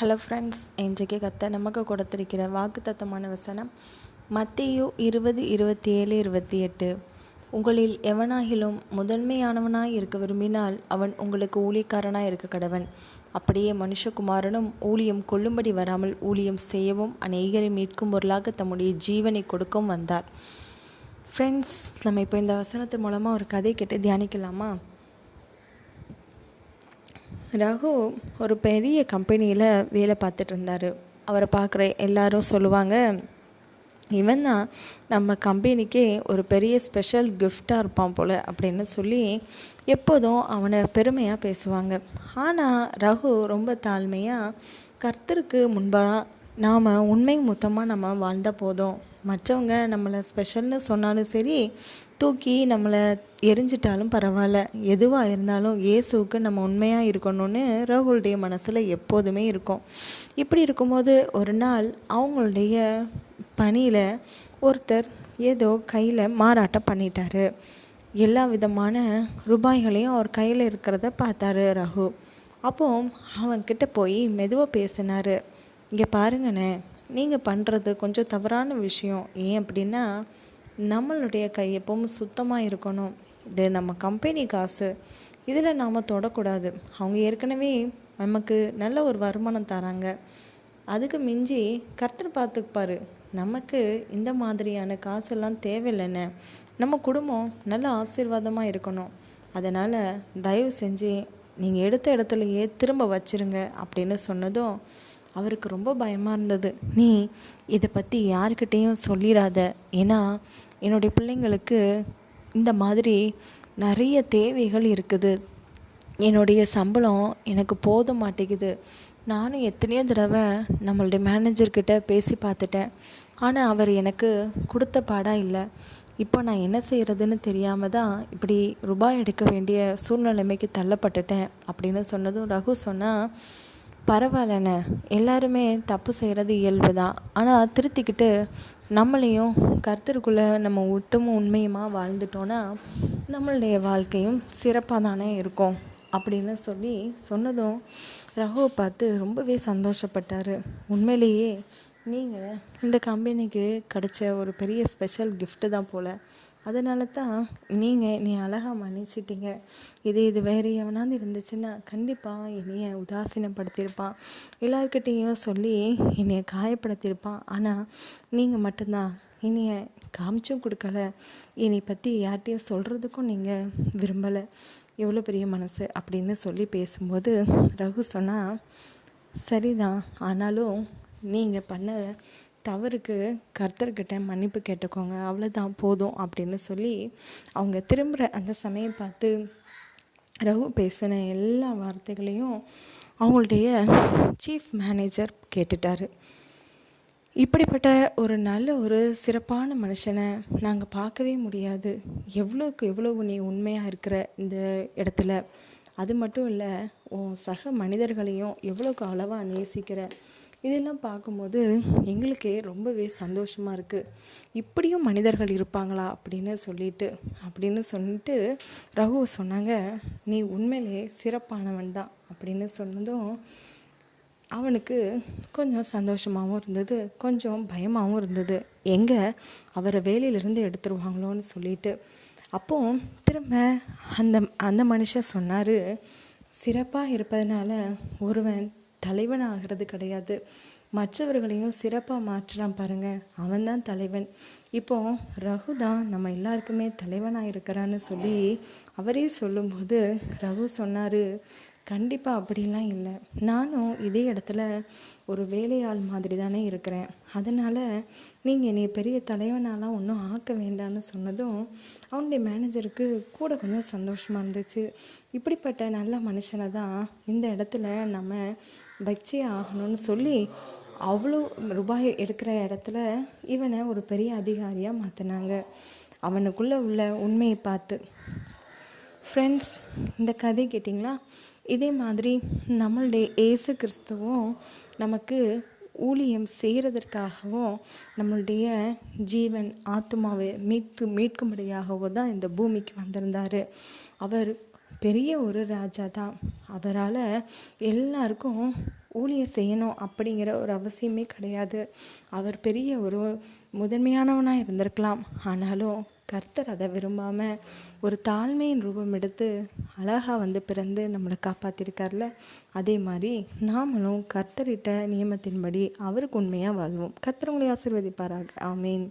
Hello friends இன்றைக்கு கத்த நமக்கு கொடுத்திருக்கிற வாக்குத்தத்தமான வசனம் மத்தியோ இருபது இருபத்தி ஏழு இருபத்தி எட்டு உங்களில் எவனாகிலும் முதன்மையானவனாய் இருக்க விரும்பினால் அவன் உங்களுக்கு ஊழியக்காரனாய் இருக்க கடவன். அப்படியே மனுஷகுமாரனும் ஊழியம் கொள்ளும்படி வராமல் ஊழியம் செய்யவும் அநேகரை மீட்கும் பொருளாக தம்முடைய ஜீவனை கொடுக்கவும் வந்தார். ஃப்ரெண்ட்ஸ் நம்ம இப்போ இந்த வசனத்து மூலமாக ஒரு கதை கேட்டு தியானிக்கலாமா? ரகு ஒரு பெரிய கம்பெனியில் வேலை பார்த்துட்டு இருந்தார். அவரை பார்க்குற எல்லாரும் சொல்லுவாங்க இவன் தான் நம்ம கம்பெனிக்கே ஒரு பெரிய ஸ்பெஷல் கிஃப்டாக இருப்பான் போல் அப்படின்னு சொல்லி எப்போதும் அவனை பெருமையாக பேசுவாங்க. ஆனால் ரகு ரொம்ப தாழ்மையாக கர்த்தருக்கு முன்பாக நாம் உண்மை மொத்தமாக நம்ம வாழ்ந்தால் போதும். மற்றவங்க நம்மளை ஸ்பெஷல்னு சொன்னாலும் சரி தூக்கி நம்மளை எரிஞ்சிட்டாலும் பரவாயில்ல. எதுவாக இருந்தாலும் இயேசுவுக்கு நம்ம உண்மையாக இருக்கணும்னு ராகுலுடைய மனசில் எப்போதுமே இருக்கும். இப்படி இருக்கும்போது ஒரு நாள் அவங்களுடைய பணியில் ஒருத்தர் ஏதோ கையில் மாறாட்டம் பண்ணிட்டாரு. எல்லா விதமான ரூபாய்களையும் அவர் கையில் இருக்கிறத பார்த்தாரு ரகு அப்போ அவன்கிட்ட போய் மெதுவாக பேசினார். இங்கே பாருங்கண்ணே நீங்கள் பண்ணுறது கொஞ்சம் தவறான விஷயம். ஏன் அப்படின்னா நம்மளுடைய கை எப்பவும் சுத்தமாக இருக்கணும். இது நம்ம கம்பெனி காசு. இதில் நாம் தொடக்கூடாது. அவங்க ஏற்கனவே நமக்கு நல்ல ஒரு வருமானம் தராங்க. அதுக்கு மிஞ்சி கர்த்தர் பார்த்துப்பார் நமக்கு இந்த மாதிரியான காசெல்லாம் தேவையில்லைன்னு. நம்ம குடும்பம் நல்ல ஆசீர்வாதமாக இருக்கணும். அதனால் தயவு செஞ்சு நீங்கள் எடுத்த இடத்துலையே திரும்ப வச்சிருங்க. அப்படின்னு சொன்னதும் அவருக்கு ரொம்ப பயமாக இருந்தது. நீ இதை பற்றி யாருக்கிட்டேயும் சொல்லிடாத ஏன்னா என்னுடைய பிள்ளைங்களுக்கு இந்த மாதிரி நிறைய தேவைகள் இருக்குது. என்னுடைய சம்பளம் எனக்கு போத மாட்டேங்குது. நானும் எத்தனையோ தடவை நம்மளுடைய மேனேஜர்கிட்ட பேசி பார்த்துட்டேன். ஆனால் அவர் எனக்கு கொடுத்த பாடாக இல்லை. இப்போ நான் என்ன செய்கிறதுன்னு தெரியாமல் தான் இப்படி ரூபாய் எடுக்க வேண்டிய சூழ்நிலைமைக்கு தள்ளப்பட்டுட்டேன் அப்படின்னு சொன்னதும் ரகு சொன்னால் பரவாயில்லண்ணே. எல்லாருமே தப்பு செய்கிறது இயல்பு தான் ஆனால் திருத்திக்கிட்டு நம்மளையும் கர்த்தருக்குள்ளே நம்ம உத்தமும் உண்மையுமா வாழ்ந்துட்டோன்னா நம்மளுடைய வாழ்க்கையும் சிறப்பாக தானே இருக்கும் அப்படின்னு சொல்லி சொன்னதும் ரகுவை பார்த்து ரொம்பவே சந்தோஷப்பட்டார். உண்மையிலேயே நீங்கள் இந்த கம்பெனிக்கு கிடைச்ச ஒரு பெரிய ஸ்பெஷல் கிஃப்ட்டு தான் போல். அதனால தான் நீங்கள் நீ அழகாக மன்னிச்சிட்டீங்க. இது இது வேறு எவனாவது இருந்துச்சுன்னா கண்டிப்பாக என்னைய உதாசீனப்படுத்தியிருப்பான். எல்லாருக்கிட்டேயும் சொல்லி என்னைய காயப்படுத்தியிருப்பான். ஆனால் நீங்கள் மட்டும்தான். என்னைய காமிச்சும் கொடுக்கல. என்னை பற்றி யார்கிட்டையும் சொல்கிறதுக்கும் நீங்கள் விரும்பலை. எவ்வளோ பெரிய மனசு அப்படின்னு சொல்லி பேசும்போது ரகு சொன்னால் சரிதான். ஆனாலும் நீங்கள் பண்ண தவறுக்கு கர்த்தர்கிட்ட மன்னிப்பு கேட்டுக்கோங்க அவ்வளோதான் போதும் அப்படின்னு சொல்லி அவங்க திரும்புகிற அந்த சமயம் பார்த்து ரகு பேசின எல்லா வார்த்தைகளையும் அவங்களுடைய சீஃப் மேனேஜர் கேட்டுட்டாரு. இப்படிப்பட்ட ஒரு நல்ல ஒரு சிறப்பான மனுஷனை நாங்கள் பார்க்கவே முடியாது. எவ்வளோக்கு எவ்வளவு நீ உண்மையாக இருக்கிற இந்த இடத்துல? அது மட்டும் இல்லை உன் சக மனிதர்களையும் எவ்வளோக்கு அளவாக நேசிக்கிற இதெல்லாம் பார்க்கும்போது எங்களுக்கே ரொம்பவே சந்தோஷமாக இருக்குது இப்படியும் மனிதர்கள் இருப்பாங்களா அப்படின்னு சொல்லிட்டு அப்படின்னு சொல்லிட்டு ரகு சொன்னாங்க நீ உண்மையிலே சிறப்பானவன் தான் அப்படின்னு சொன்னதும் அவனுக்கு கொஞ்சம் சந்தோஷமாகவும் இருந்தது கொஞ்சம் பயமாகவும் இருந்தது. எங்கே அவரை வேலையிலேருந்து எடுத்துருவாங்களோன்னு சொல்லிட்டு. அப்போ திரும்ப அந்த அந்த மனுஷன் சொன்னார் சிறப்பாக இருப்பதனால ஒருவன் தலைவன் ஆகிறது கிடையாது. மற்றவர்களையும் சிறப்பாக மாற்றுறான் பாருங்கள் அவன் தான் தலைவன். இப்போ ரகு தான் நம்ம எல்லாருக்குமே தலைவனாக இருக்கிறான்னு சொல்லி அவரே சொல்லும்போது ரகு சொன்னார் கண்டிப்பாக அப்படிலாம் இல்லை. நானும் இதே இடத்துல ஒரு வேலையாள் மாதிரி தானே இருக்கிறேன். அதனால் நீங்கள் என்னை பெரிய தலைவனாலாம் ஒன்றும் ஆக்க வேண்டாம்னு சொன்னதும் அவனுடைய மேனேஜருக்கு கூட கொஞ்சம் சந்தோஷமாக இருந்துச்சு. இப்படிப்பட்ட நல்ல மனுஷனை தான் இந்த இடத்துல நம்ம வச்சே ஆகணும்னு சொல்லி அவ்வளோ ரூபாய் எடுக்கிற இடத்துல இவனை ஒரு பெரிய அதிகாரியாக மாற்றினாங்க அவனுக்குள்ளே உள்ள உண்மையை பார்த்து ஃப்ரெண்ட்ஸ் இந்த கதை கேட்டிங்களா? இதே மாதிரி நம்மளுடைய ஏசு கிறிஸ்துவும் நமக்கு ஊழியம் செய்கிறதற்காகவும் நம்மளுடைய ஜீவன் ஆத்மாவை மீட்கு மீட்கும்படியாகவோ தான் இந்த பூமிக்கு வந்திருந்தார். அவர் பெரிய ஒரு ராஜா தான். அவரால் எல்லாருக்கும் ஊழியம் செய்யணும் அப்படிங்கிற ஒரு அவசியமே கிடையாது. அவர் பெரிய ஒரு முதன்மையானவனாக இருந்திருக்கலாம். ஆனாலும் கர்த்தர் அதை விரும்பாமல் ஒரு தாழ்மையின் ரூபம் எடுத்து அழகாக வந்து பிறந்து நம்மளை காப்பாற்றிருக்கார்ல அதே மாதிரி நாமளும் கர்த்தரிட்ட நியமத்தின்படி அவருக்கு உண்மையாக வாழ்வோம். கர்த்தர் உங்களை ஆசிர்வதிப்பாராக. ஆமீன்.